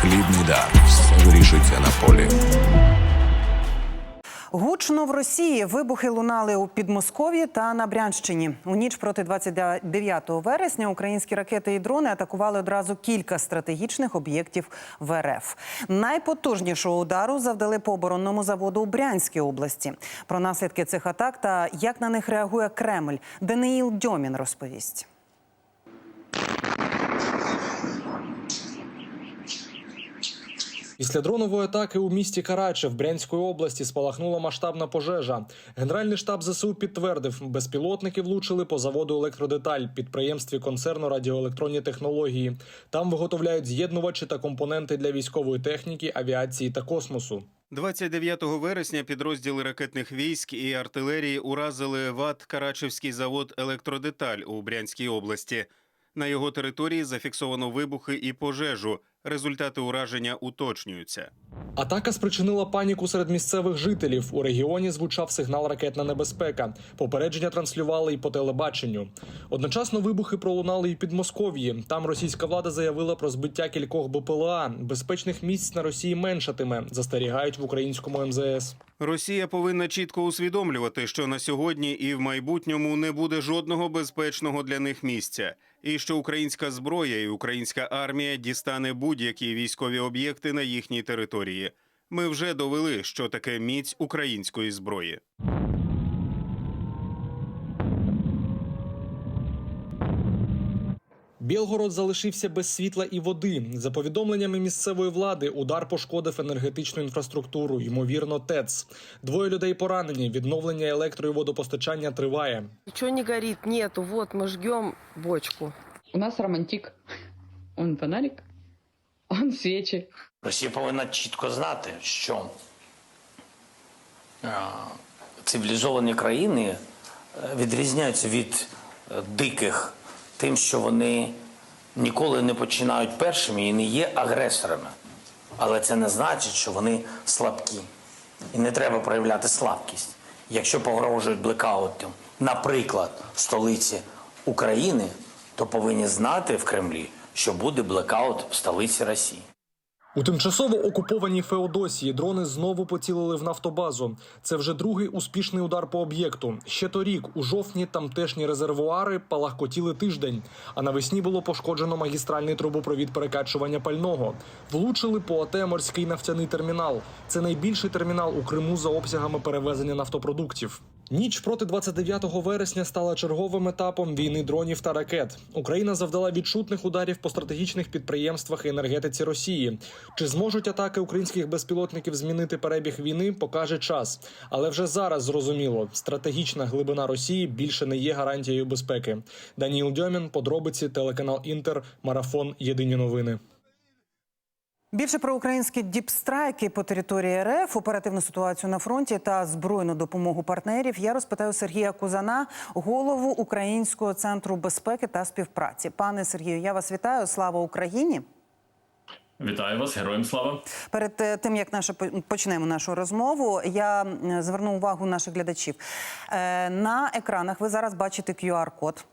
Хлібний дар. Вирішується на полі. Гучно в Росії вибухи лунали у Підмосков'ї та на Брянщині. У ніч проти 29 вересня українські ракети і дрони атакували одразу кілька стратегічних об'єктів в РФ. Найпотужнішого удару завдали по оборонному заводу у Брянській області. Про наслідки цих атак та як на них реагує Кремль. Даниїл Дьомін розповість. Після дронової атаки у місті Караче в Брянської області спалахнула масштабна пожежа. Генеральний штаб ЗСУ підтвердив, безпілотники влучили по заводу електродеталь, підприємстві концерну радіоелектронні технології. Там виготовляють з'єднувачі та компоненти для військової техніки, авіації та космосу. 29 вересня підрозділи ракетних військ і артилерії уразили ВАТ Карачевський завод Електродеталь у Брянській області. На його території зафіксовано вибухи і пожежу. Результати ураження уточнюються. Атака спричинила паніку серед місцевих жителів. У регіоні звучав сигнал ракетна небезпека. Попередження транслювали і по телебаченню. Одночасно вибухи пролунали і під Москов'ї. Там російська влада заявила про збиття кількох БПЛА. Безпечних місць на Росії меншатиме, застерігають в українському МЗС. Росія повинна чітко усвідомлювати, що на сьогодні і в майбутньому не буде жодного безпечного для них місця, і що українська зброя і українська армія дістане будь-які військові об'єкти на їхній території. Ми вже довели, що таке міць української зброї. Білгород залишився без світла і води. За повідомленнями місцевої влади, удар пошкодив енергетичну інфраструктуру, ймовірно, ТЕЦ. Двоє людей поранені. Відновлення електро і водопостачання триває. Ничего не горит, нету. Вот мы жгем бочку. У нас романтик. Он фонарик, он свечи. Росія повинна чітко знати, що цивілізовані країни е, відрізняються від е, диких тим, що вони ніколи не починають першими і не є агресорами. Але це не значить, що вони слабкі. І не треба проявляти слабкість. Якщо погрожують блекаутом, наприклад, столиці України, то повинні знати в Кремлі, що буде блекаут в столиці Росії. У тимчасово окупованій Феодосії дрони знову поцілили в нафтобазу. Це вже другий успішний удар по об'єкту. Ще торік, у жовтні, тамтешні резервуари палахкотіли тиждень. А навесні було пошкоджено магістральний трубопровід перекачування пального. Влучили по АТ морський нафтяний термінал. Це найбільший термінал у Криму за обсягами перевезення нафтопродуктів. Ніч проти 29 вересня стала черговим етапом війни дронів та ракет. Україна завдала відчутних ударів по стратегічних підприємствах і енергетиці Росії. Чи зможуть атаки українських безпілотників змінити перебіг війни, покаже час. Але вже зараз зрозуміло, стратегічна глибина Росії більше не є гарантією безпеки. Даніл Дьомін, подробиці, телеканал Інтер, марафон. Єдині новини. Більше про українські діпстрайки по території РФ, оперативну ситуацію на фронті та збройну допомогу партнерів. Я розпитаю Сергія Кузана, голову Українського центру безпеки та співпраці. Пане Сергію, я вас вітаю. Слава Україні! Вітаю вас, героям слава. Перед е, тим як наша почнемо нашу розмову, я зверну увагу наших глядачів. Е, На екранах ви зараз бачите QR-код.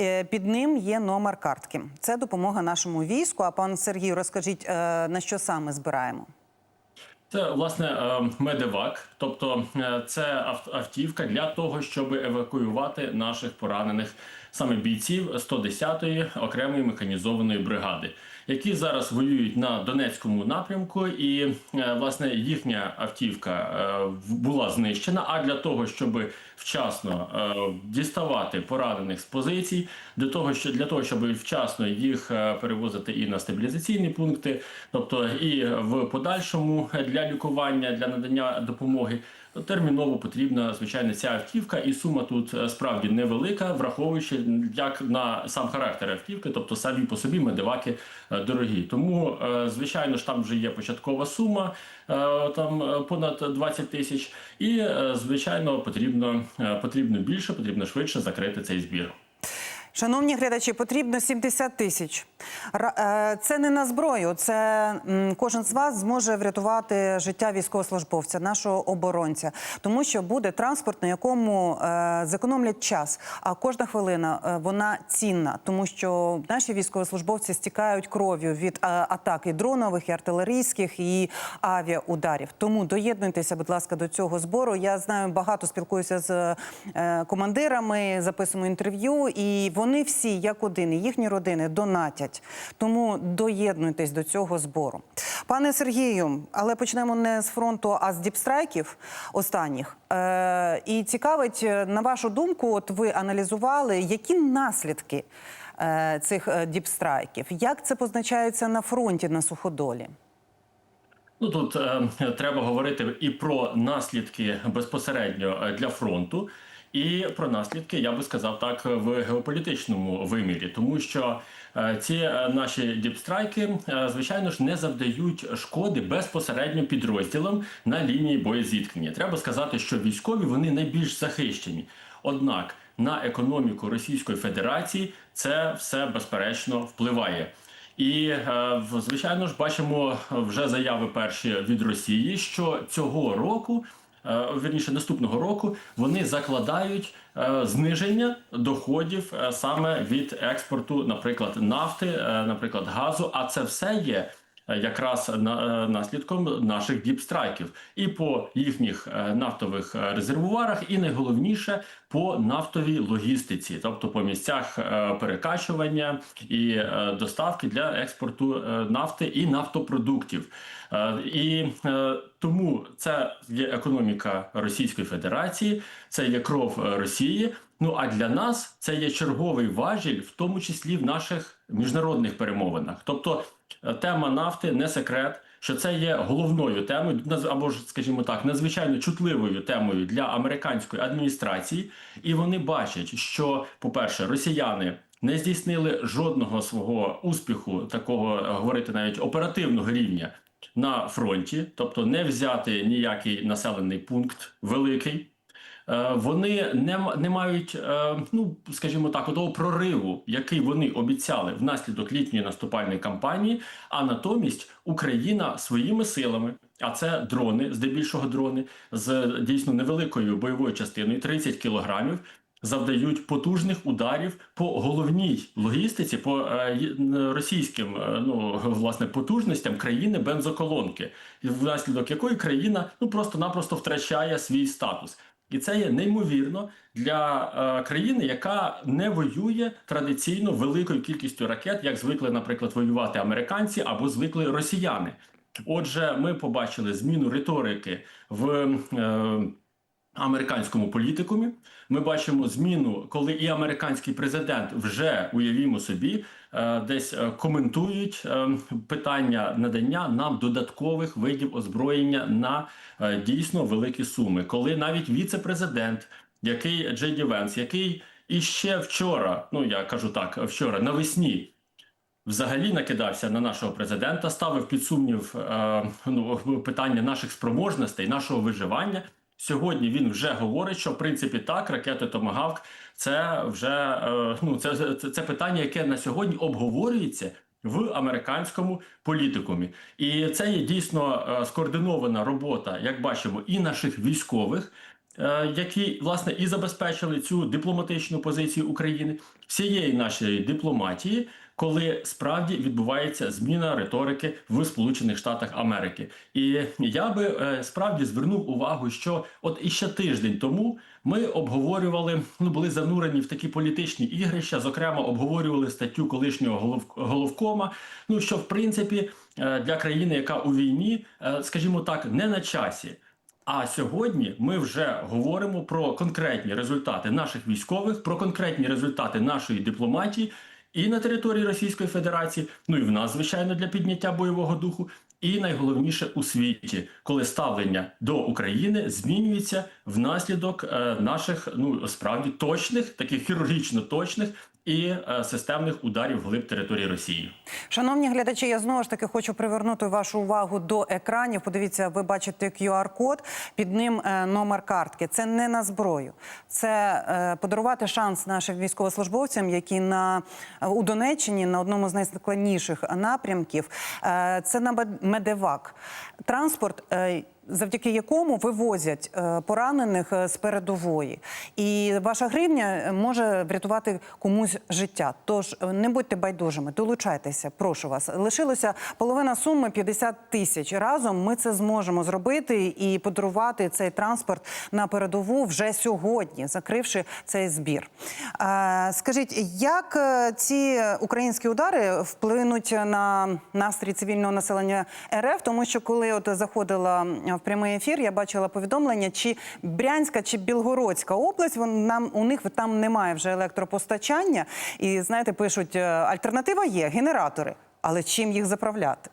Е, Під ним є номер картки. Це допомога нашому війську. А пан Сергій, розкажіть, на що саме збираємо? Це власне медевак, тобто це ав- автівка для того, щоб евакуювати наших поранених саме бійців 110-ї окремої механізованої бригади, які зараз воюють на Донецькому напрямку, і е, власне їхня автівка е, була знищена. А для того, щоб вчасно е, діставати поранених з позицій, для того, що для того, щоб вчасно їх перевозити і на стабілізаційні пункти, тобто і в подальшому для лікування, для надання допомоги. То Терміново потрібна звичайно ця автівка, і сума тут е, справді невелика, враховуючи як на сам характер автівки, тобто самі по собі медиваки е, дорогі. Тому, е, звичайно ж, там вже є початкова сума, там понад 20 тисяч, і звичайно потрібно, потрібно більше, потрібно швидше закрити цей збір. Шановні глядачі, потрібно 70 тисяч. Е, Це не на зброю. Це кожен з вас зможе врятувати життя військовослужбовця, нашого оборонця, тому що буде транспорт, на якому е, зекономлять час. А кожна хвилина е, вона цінна, тому що наші військовослужбовці стікають кров'ю від атак і дронових, і артилерійських, і авіаударів. Тому доєднуйтеся, будь ласка, до цього збору. Я знаю, багато спілкуюся з командирами, записуємо інтерв'ю, і вони всі, як один, і їхні родини донатять. Тому доєднуйтесь до цього збору. Пане Сергію, але почнемо не з фронту, а з діпстрайків останніх. Е, і цікавить, е, на вашу думку, от ви аналізували, які наслідки е, цих е, діпстрайків, як це позначається на фронті на суходолі? Ну тут е, треба говорити і про наслідки безпосередньо е, для фронту, і про наслідки, я би сказав так, в геополітичному вимірі, тому що е, ці е, наші діпстрайки, е, звичайно ж, не завдають шкоди безпосередньо підрозділам на лінії боєзіткнення. Треба сказати, що військові вони найбільш захищені. Однак на економіку Російської Федерації це все безперечно впливає. І звичайно ж бачимо вже заяви перші від Росії, що цього року, е, вірніше наступного року, вони закладають е, зниження доходів е, саме від експорту, наприклад, нафти, наприклад, газу. А це все є. Е, Якраз е, наслідком наших діпстрайків і по їхніх е, нафтових резервуарах, і найголовніше по нафтовій логістиці, тобто по місцях перекачування і доставки для експорту нафти і нафтопродуктів. І тому це є економіка Російської Федерації, це є кров Росії. Ну а для нас це є черговий важіль, в тому числі в наших міжнародних перемовинах. Тобто е, тема нафти не секрет. Що це є головною темою, або ж, скажімо так, надзвичайно чутливою темою для американської адміністрації, і вони бачать, що, по-перше, росіяни не здійснили жодного свого успіху, такого е, говорити навіть оперативного рівня на фронті, тобто не взяти ніякий населений пункт великий. Е, Вони не, не мають, е, ну скажімо так, того прориву, який вони обіцяли внаслідок літньої наступальної кампанії. А натомість Україна своїми силами, а це дрони, здебільшого дрони з дійсно невеликою бойовою частиною 30 кілограмів. Завдають потужних ударів по головній логістиці, по е, російським ну власне потужностям країни бензоколонки, внаслідок якої країна ну просто-напросто втрачає свій статус. І це є неймовірно для е, країни, яка не воює традиційно великою кількістю ракет, як звикли, наприклад, воювати американці або звикли росіяни. Отже, ми побачили зміну риторики в е, американському політикумі. Ми бачимо зміну, коли і американський президент вже уявімо собі, е, десь е, коментують е, питання надання нам додаткових видів озброєння на дійсно великі суми. Коли навіть віце-президент, який Джей Ді Венс, який іще вчора, ну я кажу так, вчора навесні взагалі накидався на нашого президента, ставив під сумнів е, ну, питання наших спроможностей, нашого виживання. Сьогодні він вже говорить, що в принципі так, ракети Томагавк це вже е, ну це, це, це питання, яке на сьогодні обговорюється в американському політикумі, і це є дійсно е, скоординована робота, як бачимо, і наших військових. е, Які власне і забезпечили цю дипломатичну позицію України всієї нашої дипломатії, коли справді відбувається зміна риторики в Сполучених Штатах Америки. І я би е, справді звернув увагу, що от іще тиждень тому ми обговорювали, ну були занурені в такі політичні ігрища. Зокрема, обговорювали статтю колишнього голов, головкома. Ну що в принципі е, для країни, яка у війні, е, скажімо так, не на часі. А сьогодні ми вже говоримо про конкретні результати наших військових, про конкретні результати нашої дипломатії і на території Російської Федерації, ну і в нас, звичайно, для підняття бойового духу. І найголовніше у світі, коли ставлення до України змінюється внаслідок е, наших ну справді точних, таких хірургічно точних і е, системних ударів вглиб території Росії. Шановні глядачі, я знову ж таки хочу привернути вашу увагу до екранів. Подивіться, ви бачите QR-код, під ним е, номер картки. Це не на зброю, це е, подарувати шанс нашим військовослужбовцям, які на у Донеччині на одному з найскладніших напрямків. Це на медевак транспорт. Завдяки якому вивозять е, поранених е, з передової, і ваша гривня е, може врятувати комусь життя. Тож не будьте байдужими, долучайтеся, прошу вас. Лишилося половина суми 50 тисяч. Разом ми це зможемо зробити і подарувати цей транспорт на передову вже сьогодні, закривши цей збір. Скажіть, як ці українські удари вплинуть на настрій цивільного населення РФ? Тому що коли от заходила в прямий ефір, я бачила повідомлення, чи Брянська, чи Білгородська область, вон нам у них там немає вже електропостачання. І знаєте, пишуть, е, альтернатива є генератори, але чим їх заправляти?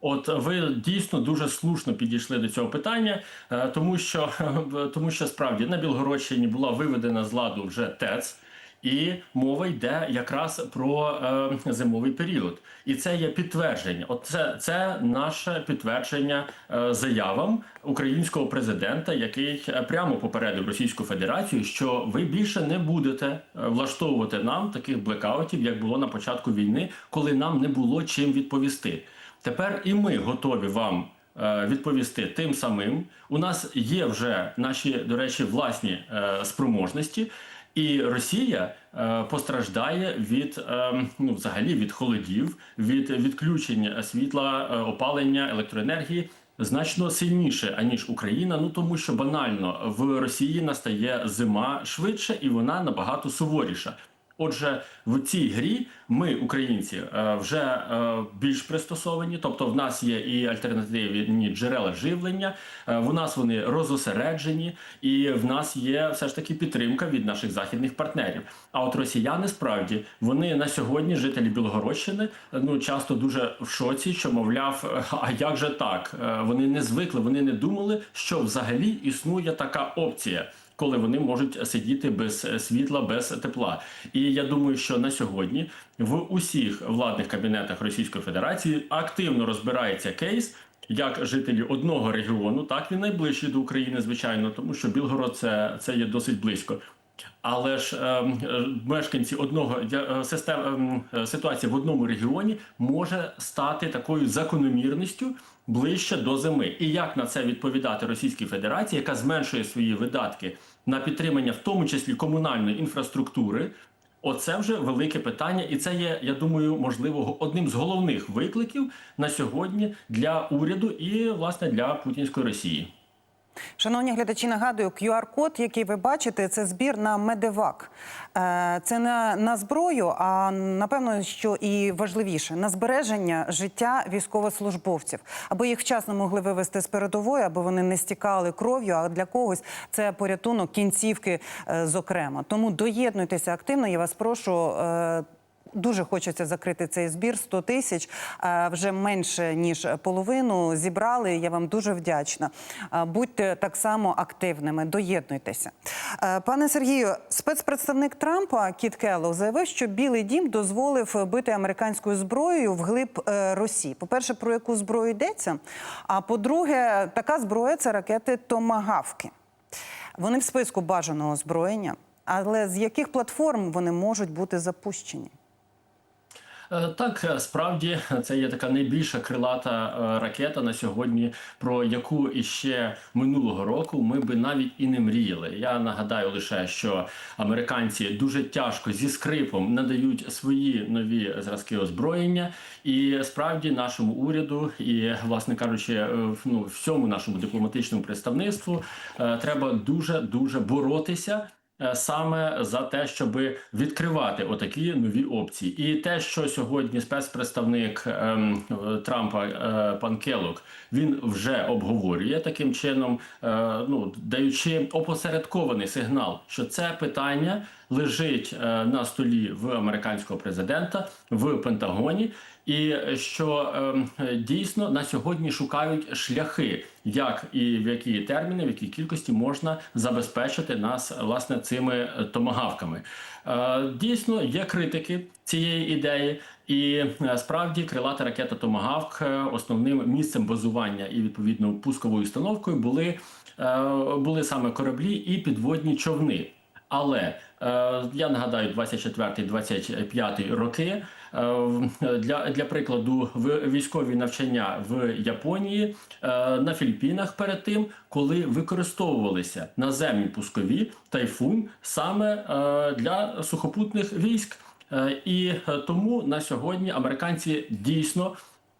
От ви дійсно дуже слушно підійшли до цього питання, е, тому що тому що справді на Білгородщині була виведена з ладу вже ТЕЦ. І мова йде якраз про е, зимовий період, і це є підтвердження. От це, це наше підтвердження е, заявам українського президента, який прямо попередив Російську Федерацію, що ви більше не будете е, влаштовувати нам таких блекаутів, як було на початку війни, коли нам не було чим відповісти. Тепер і ми готові вам е, відповісти тим самим. У нас є вже наші, до речі, власні е, спроможності. І Росія е, постраждає від е, ну, взагалі від холодів, від відключень світла, е, опалення, електроенергії значно сильніше аніж Україна. Ну тому що банально в Росії настає зима швидше і вона набагато суворіша. Отже, в цій грі ми, українці, е, вже е, більш пристосовані, тобто в нас є і альтернативні джерела живлення, е, в нас вони розосереджені, і в нас є все ж таки підтримка від наших західних партнерів. А от росіяни справді вони на сьогодні, жителі Білгородщини, ну часто дуже в шоці, що мовляв, а як же так? Вони не звикли, вони не думали, що взагалі існує така опція коли вони можуть сидіти без світла, без тепла. І я думаю, що на сьогодні в усіх владних кабінетах Російської Федерації активно розбирається кейс. Як жителі одного регіону, так він найближчий до України, звичайно, тому що Білгород це, це є досить близько. Але ж е, мешканці одного е, ем, е, ситуація в одному регіоні може стати такою закономірністю ближче до зими. І як на це відповідати Російській Федерації, яка зменшує свої видатки на підтримання, в тому числі комунальної інфраструктури? Оце вже велике питання, і це є, я думаю, можливо, одним з головних викликів на сьогодні для уряду і власне для путінської Росії. Шановні глядачі, нагадую, QR-код, який ви бачите, це збір на медевак. Е, Це не на зброю, а напевно, що і важливіше на збереження життя військовослужбовців, аби їх вчасно могли вивести з передової, аби вони не стікали кров'ю. А для когось це порятунок кінцівки, е, зокрема. Тому доєднуйтеся активно. Я вас прошу. Дуже хочеться закрити цей збір 100 тисяч. Вже менше ніж половину зібрали. Я вам дуже вдячна. Будьте так само активними. Доєднуйтеся, пане Сергію. Спецпредставник Трампа Кіт Келлог заявив, що Білий Дім дозволив бити американською зброєю вглиб е, Росії. По перше, про яку зброю йдеться? А по-друге, така зброя це ракети Томагавки. Вони в списку бажаного озброєння. Але з яких платформ вони можуть бути запущені? Е, Так, е, справді це є така найбільша крилата е, ракета на сьогодні, про яку іще минулого року ми би навіть і не мріяли. Я нагадаю лише, що американці дуже тяжко зі скрипом надають свої нові зразки озброєння, і справді нашому уряду і, власне кажучи, ну, всьому нашому дипломатичному представництву треба дуже дуже боротися саме за те, щоб відкривати отакі нові опції. І те, що сьогодні спецпредставник ем, е, Трампа е, пан Келлог, він вже обговорює таким чином, е, ну даючи опосередкований сигнал, що це питання лежить е, на столі в американського президента в Пентагоні. І що е, дійсно на сьогодні шукають шляхи, як і в які терміни, в якій кількості можна забезпечити нас власне цими томагавками. Е, дійсно, є критики цієї ідеї, і е, справді крилата ракета Томагавк е, основним місцем базування і відповідно пусковою установкою були, е, були саме кораблі і підводні човни. Але я нагадаю, 24-25 роки е, для, для прикладу військові навчання в Японії е, на Філіппінах перед тим, коли використовувалися наземні пускові тайфун саме е, для сухопутних військ. Е, І е, тому на сьогодні американці дійсно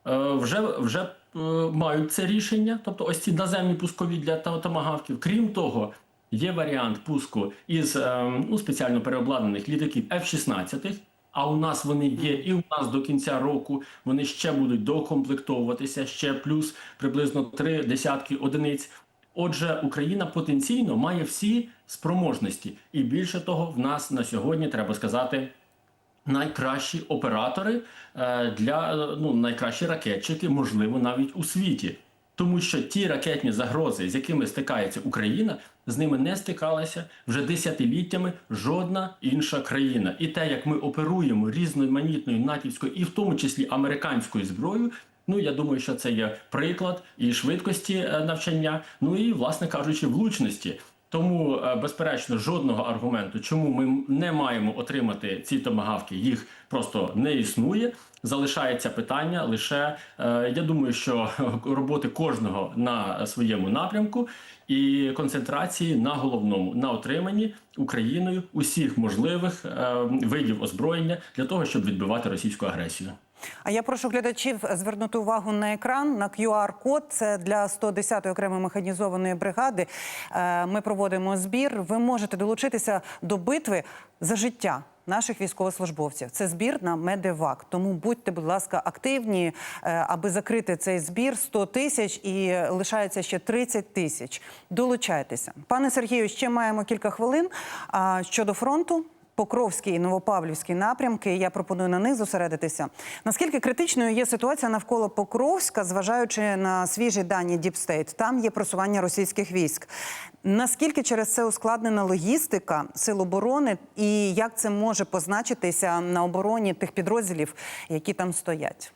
е, вже, вже е, мають це рішення, тобто ось ці наземні пускові для та- томагавків. Крім того, є варіант пуску із е, ну, спеціально переобладнаних літаків F-16, а у нас вони є, і у нас до кінця року вони ще будуть докомплектовуватися, ще плюс приблизно три десятки одиниць. Отже, Україна потенційно має всі спроможності, і більше того, в нас на сьогодні треба сказати найкращі оператори е, для е, ну найкращі ракетчики, можливо, навіть у світі. Тому що ті ракетні загрози, з якими стикається Україна, з ними не стикалася вже десятиліттями жодна інша країна. І те, як ми оперуємо різноманітною натівською, і в тому числі американською зброєю. Ну я думаю, що це є приклад і швидкості е, навчання, ну і власне кажучи, влучності. Тому, е, безперечно, жодного аргументу, чому ми не маємо отримати ці томагавки, їх просто не існує. Залишається питання лише е, я думаю, що роботи кожного на своєму напрямку і концентрації на головному на отриманні Україною усіх можливих е, видів озброєння для того, щоб відбивати російську агресію. А я прошу глядачів звернути увагу на екран на QR-код. Це для 110-ї окремої механізованої бригади. Е, Ми проводимо збір. Ви можете долучитися до битви за життя. Наших військовослужбовців це збір на медевак. Тому будьте, будь ласка, активні, е, аби закрити цей збір 100 тисяч і лишається ще 30 тисяч. Долучайтеся, пане Сергію. Ще маємо кілька хвилин. А щодо фронту. Покровський і Новопавлівський напрямки. Я пропоную на них зосередитися. Наскільки критичною є ситуація навколо Покровська, зважаючи на свіжі дані Діпстейт, там є просування російських військ. Наскільки через це ускладнена логістика сил оборони, і як це може позначитися на обороні тих підрозділів, які там стоять?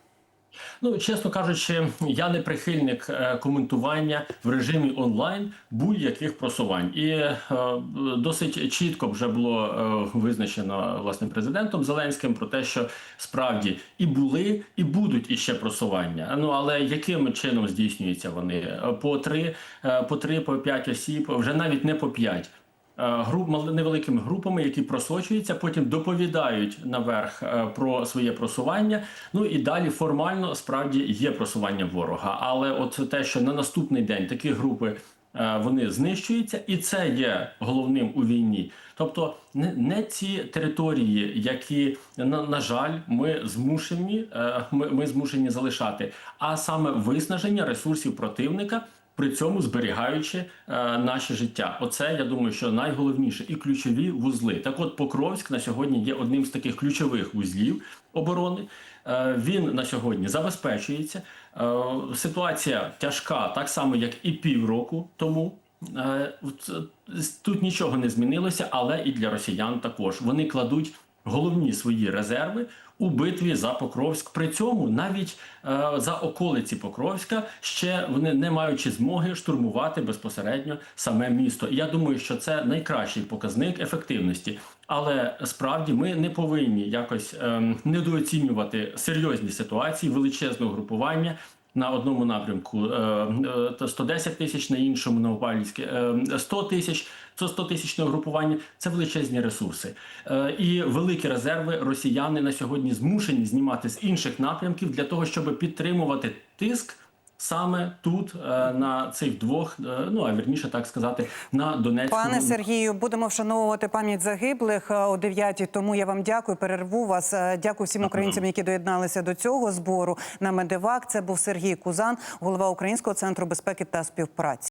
Ну, чесно кажучи, я не прихильник е, коментування в режимі онлайн будь-яких просувань, і е, досить чітко вже було е, визначено власне президентом Зеленським про те, що справді і були, і будуть іще просування. Ну але яким чином здійснюються вони Е, по три, е, по три, по п'ять осіб, вже навіть не по п'ять. Е, груп невеликими групами, які просочуються, потім доповідають наверх е, про своє просування. Ну і далі формально справді є просування ворога. Але от те, що на наступний день такі групи. е, Вони знищуються, і це є головним у війні. Тобто, не, ці території, які на, на жаль, ми змушені, ми, ми змушені залишати, а саме виснаження ресурсів противника при цьому зберігаючи е, наше життя. Оце я думаю, що найголовніше і ключові вузли. Так, от Покровськ на сьогодні є одним з таких ключових вузлів оборони. Е, він на сьогодні забезпечується. Е, ситуація тяжка, так само як і півроку тому. Е, е, Тут нічого не змінилося, але і для росіян також вони кладуть головні свої резерви у битві за Покровськ. При цьому навіть е, за околиці Покровська ще вони не маючи змоги штурмувати безпосередньо саме місто. Я думаю, що це найкращий показник ефективності. Але справді ми не повинні якось ем, недооцінювати серйозні ситуації величезного групування. На одному напрямку е, е, 110 тисяч, на іншому Новопавлівське е, 100 тисяч. Це 100 тисячне групування. Це величезні ресурси. Е, І великі резерви росіяни на сьогодні змушені знімати з інших напрямків для того, щоб підтримувати тиск саме тут, е, на цих двох, е, ну а вірніше так сказати, на Донецькому. Пане Сергію, будемо вшановувати пам'ять загиблих о 9 Тому я вам дякую. Перерву вас. Дякую всім українцям, які доєдналися до цього збору на медивак. Це був Сергій Кузан, голова Українського центру безпеки та співпраці.